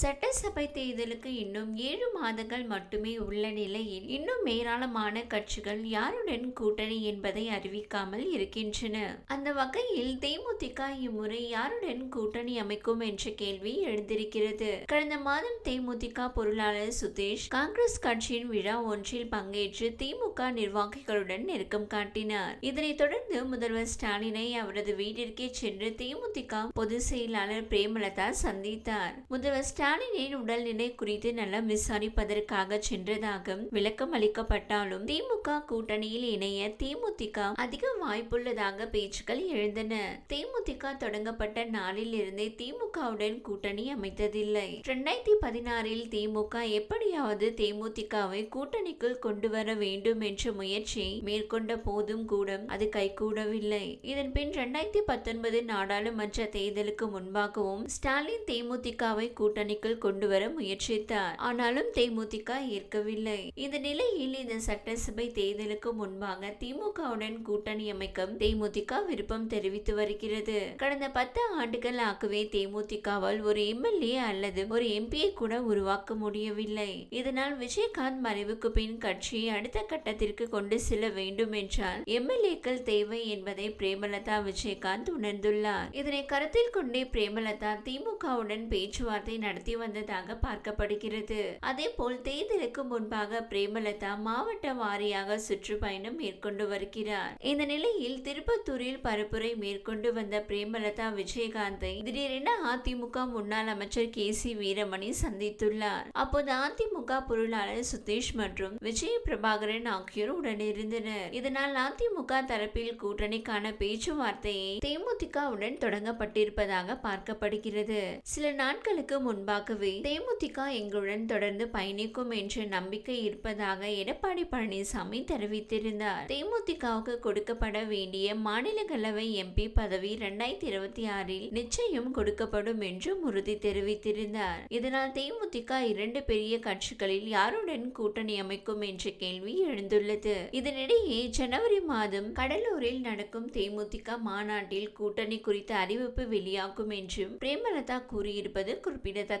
சட்டசபை தேர்தலுக்கு இன்னும் ஏழு மாதங்கள் மட்டுமே உள்ள நிலையில் இன்னும் ஏராளமான கட்சிகள் யாருடன் கூட்டணி என்பதை அறிவிக்காமல் இருக்கின்றன. அந்த வகையில் தேமுதிக இம்முறை யாருடன் கூட்டணி அமைக்கும் என்ற கேள்வி எழுந்திருக்கிறது. கடந்த மாதம் தேமுதிக பொருளாளர் சுதேஷ் காங்கிரஸ் கட்சியின் விழா ஒன்றில் பங்கேற்று திமுக நிர்வாகிகளுடன் நெருக்கம் காட்டினார். இதனைத் தொடர்ந்து முதல்வர் ஸ்டாலினை அவரது வீட்டிற்கே சென்று தேமுதிக பொதுச் செயலாளர் பிரேமலதா சந்தித்தார். முதல்வர் ஸ்டாலினின் உடல்நிலை குறித்து நலம் விசாரிப்பதற்காக சென்றதாக விளக்கம் அளிக்கப்பட்டாலும் திமுக கூட்டணியில் இணைய தேமுதிக அதிக வாய்ப்புள்ளதாக பேச்சுக்கள் எழுந்தன. தேமுதிக தொடங்கப்பட்ட நாளில் இருந்தே திமுகவுடன் கூட்டணி அமைத்ததில்லை. இரண்டாயிரத்தி பதினாறில் திமுக எப்படியாவது தேமுதிகவை கூட்டணிக்குள் கொண்டு வர வேண்டும் என்ற முயற்சி மேற்கொண்ட போதும் கூட அது கைகூடவில்லை. இதன் பின் இரண்டாயிரத்தி பத்தொன்பது நாடாளுமன்ற தேர்தலுக்கு முன்பாகவும் ஸ்டாலின் தேமுதிகவை கூட்டணி கொண்டு வர முயற்சித்தார். ஆனாலும் தேமுதிக ஏற்கவில்லை. இந்த நிலையில் இந்த சட்டசபை தேர்தலுக்கு முன்பாக திமுகவுடன் கூட்டணி அமைக்கும் தேமுதிக விருப்பம் தெரிவித்து வருகிறது. கடந்த பத்து ஆண்டுகளாகவே தேமுதிகவால் ஒரு எம்எல்ஏ அல்லது ஒரு எம்பியை கூட உருவாக்க முடியவில்லை. இதனால் விஜயகாந்த் மறைவுக்கு பின் கட்சியை அடுத்த கட்டத்திற்கு கொண்டு செல்ல வேண்டும் என்றால் எம்எல்ஏக்கள் தேவை என்பதை பிரேமலதா விஜயகாந்த் உணர்ந்துள்ளார். இதனை கருத்தில் கொண்டே பிரேமலதா திமுகவுடன் பேச்சுவார்த்தை நடத்த நடத்தி வந்ததாக பார்க்கப்படுகிறது. அதே போல் தேர்தலுக்கு முன்பாக பிரேமலதா மாவட்ட வாரியாக சுற்றுப்பயணம் மேற்கொண்டு வருகிறார். இந்த நிலையில் திருப்பத்தூரில் பரப்புரை மேற்கொண்டு வந்த பிரேமலதா விஜயகாந்தை திடீரென அதிமுக முன்னாள் அமைச்சர் கே சி வீரமணி சந்தித்துள்ளார். அப்போது அதிமுக பொருளாளர் சுதீஷ் மற்றும் விஜய பிரபாகரன் ஆகியோர் உடனிருந்தனர். இதனால் அதிமுக தரப்பில் கூட்டணிக்கான பேச்சுவார்த்தையை தேமுதிகவுடன் தொடங்கப்பட்டிருப்பதாக பார்க்கப்படுகிறது. சில நாட்களுக்கு முன்பு முன்பாகவே தேமுதிக எங்களுடன் தொடர்ந்து பயணிக்கும் என்ற நம்பிக்கை இருப்பதாக எடப்பாடி பழனிசாமி தெரிவித்திருந்தார். தேமுதிகவுக்கு கொடுக்கப்பட வேண்டிய மாநிலங்களவை எம்பி பதவி இரண்டாயிரத்தி இருபத்தி ஆறில் நிச்சயம் கொடுக்கப்படும் என்றும் உறுதி தெரிவித்திருந்தார். இதனால் தேமுதிக இரண்டு பெரிய கட்சிகளில் யாருடன் கூட்டணி அமைக்கும் என்ற கேள்வி எழுந்துள்ளது. இதனிடையே ஜனவரி மாதம் கடலூரில் நடக்கும் தேமுதிக மாநாட்டில் கூட்டணி குறித்த அறிவிப்பு வெளியாகும் என்றும் பிரேமலதா கூறியிருப்பது குறிப்பிடத்தக்கது.